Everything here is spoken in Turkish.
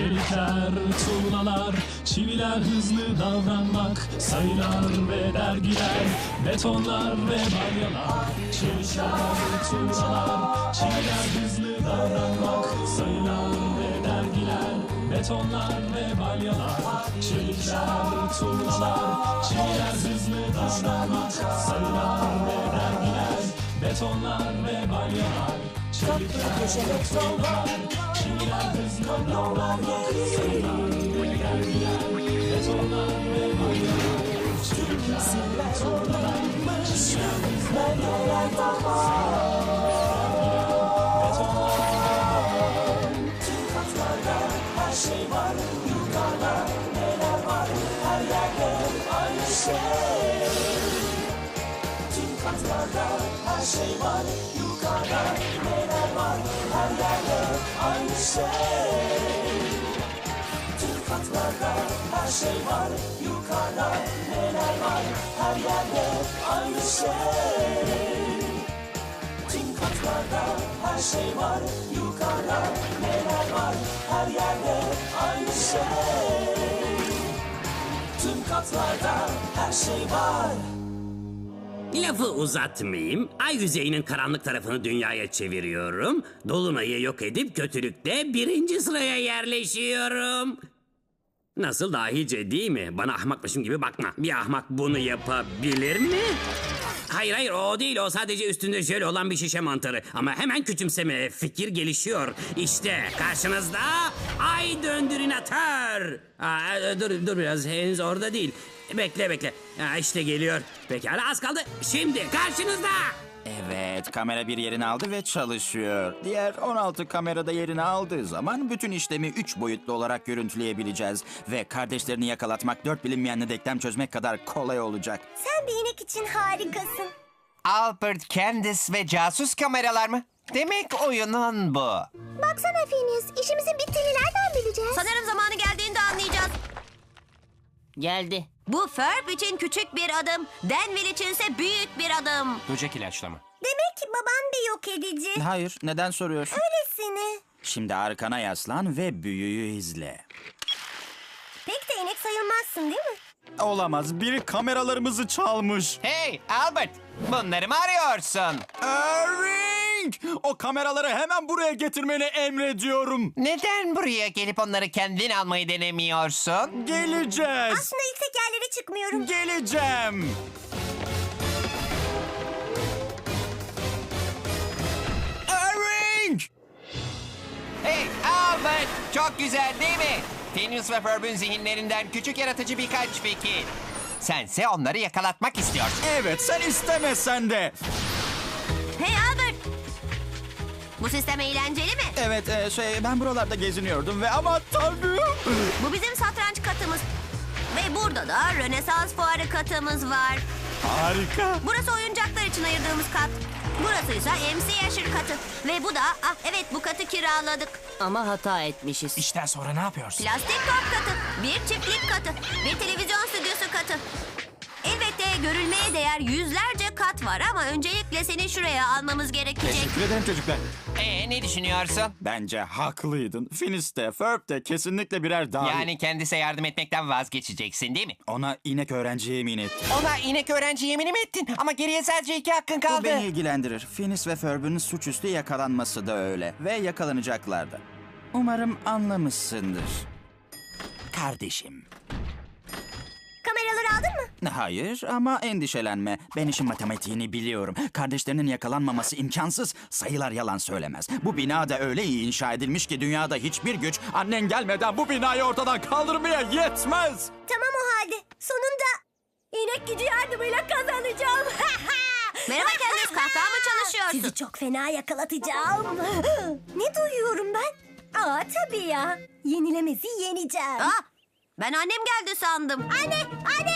ipler, tuğlalar, çiviler hızlı davranmak, sayılar ve dergiler, betonlar ve balyalar, çelikler, tuğlalar, çiviler hızlı davranmak, sayılar ve dergiler, betonlar ve balyalar, çelikler, tuğlalar, çiviler hızlı davranmak, sayılar ve dergiler, betonlar ve balyalar, Stop pushing, it's over. She is not no longer crazy. That's all I'm remembering. Seems like all I'm missing. Like all I've That's all I'm remembering. She was, you got her, and I was, I like her, I like her çelikler, tuğlalar, çiviler hızlı davranmak, sayılar ve dergiler, betonlar ve balyalar, çelikler, tuğlalar, çiviler hızlı davranmak, Lafı uzatmayayım. Ay yüzeyinin karanlık tarafını dünyaya çeviriyorum. Dolunay'ı yok edip kötülükte birinci sıraya yerleşiyorum. Nasıl dahice değil mi? Bana ahmakmışım gibi bakma. Bir ahmak bunu yapabilir mi? Hayır hayır o değil o sadece üstünde jöl olan bir şişe mantarı. Ama hemen küçümseme fikir gelişiyor. İşte karşınızda ay döndürünatör. Aa, dur dur biraz henüz orada değil. Bekle bekle. Ha, işte geliyor. Pekala az kaldı. Şimdi karşınızda. Evet, kamera bir yerini aldı ve çalışıyor. Diğer 16 kamerada yerini aldığı zaman bütün işlemi 3 boyutlu olarak görüntüleyebileceğiz. Ve kardeşlerini yakalatmak 4 bilinmeyenle denklem çözmek kadar kolay olacak. Sen bir inek için harikasın. Albert, Candice ve casus kameralar mı? Demek oyunun bu. Baksana Phineas, işimizin bittiğini nereden bileceğiz? Sanırım zamanı anlayacağız. Geldi. Bu Ferb için küçük bir adım, Denville içinse büyük bir adım. Böcek ilaçlama. Demek ki baban bir yok edici. Hayır, neden soruyorsun? Öylesine. Şimdi arkana yaslan ve büyüyü izle. Pek de inek sayılmazsın değil mi? Olamaz, biri kameralarımızı çalmış. Hey Albert, bunları mı arıyorsun? Erring! O kameraları hemen buraya getirmeni emrediyorum. Neden buraya gelip onları kendin almayı denemiyorsun? Geleceğiz. Aslında yüksek yerlere çıkmıyorum. Geleceğim. Erring! Hey Albert, çok güzel değil mi? Phineas ve Ferb'ün zihinlerinden küçük yaratıcı birkaç fikir. Sense onları yakalatmak istiyorsun. Evet, sen istemesen de. Hey Albert! Bu sistem eğlenceli mi? Evet, e, şey ben buralarda geziniyordum ve ama tanrım. Bu bizim satranç katımız. Ve burada da Rönesans fuarı katımız var. Harika. Burası oyuncaklar için ayırdığımız kat. Burası ise MC Yaşır katı. Ve bu da, ah evet bu katı kiraladık. Ama hata etmişiz. İşten sonra ne yapıyorsun? Plastik top katı, bir çiftlik katı, bir televizyon stüdyosu katı. Elbette görülmeye değer yüzlerce kat var ama öncelikle seni şuraya almamız gerekecek. Teşekkür ederim çocuklar. Ee, ne düşünüyorsun? Bence haklıydın. Finis de, Ferb de kesinlikle birer dahil. Yani kendisine yardım etmekten vazgeçeceksin değil mi? Ona inek öğrenciye yemin ettim. Ona inek öğrenci yemini mi ettin? Ama geriye sadece iki hakkın Bu kaldı. beni ilgilendirir. Finis ve Ferb'ün suçüstü yakalanması da öyle. Ve yakalanacaklar da. Umarım anlamışsındır. Kardeşim. Hayır ama endişelenme. Ben işin matematiğini biliyorum. Kardeşlerinin yakalanmaması imkansız. Sayılar yalan söylemez. Bu bina da öyle iyi inşa edilmiş ki dünyada hiçbir güç annen gelmeden bu binayı ortadan kaldırmaya yetmez. Tamam o halde. Sonunda inek gücü yardımıyla kazanacağım. Merhaba Candice, kahkaha mı çalışıyorsun? Sizi çok fena yakalatacağım. ne duyuyorum ben? Aa tabii ya. Yenilemezi yeneceğim. Aa, ben annem geldi sandım. Anne, anne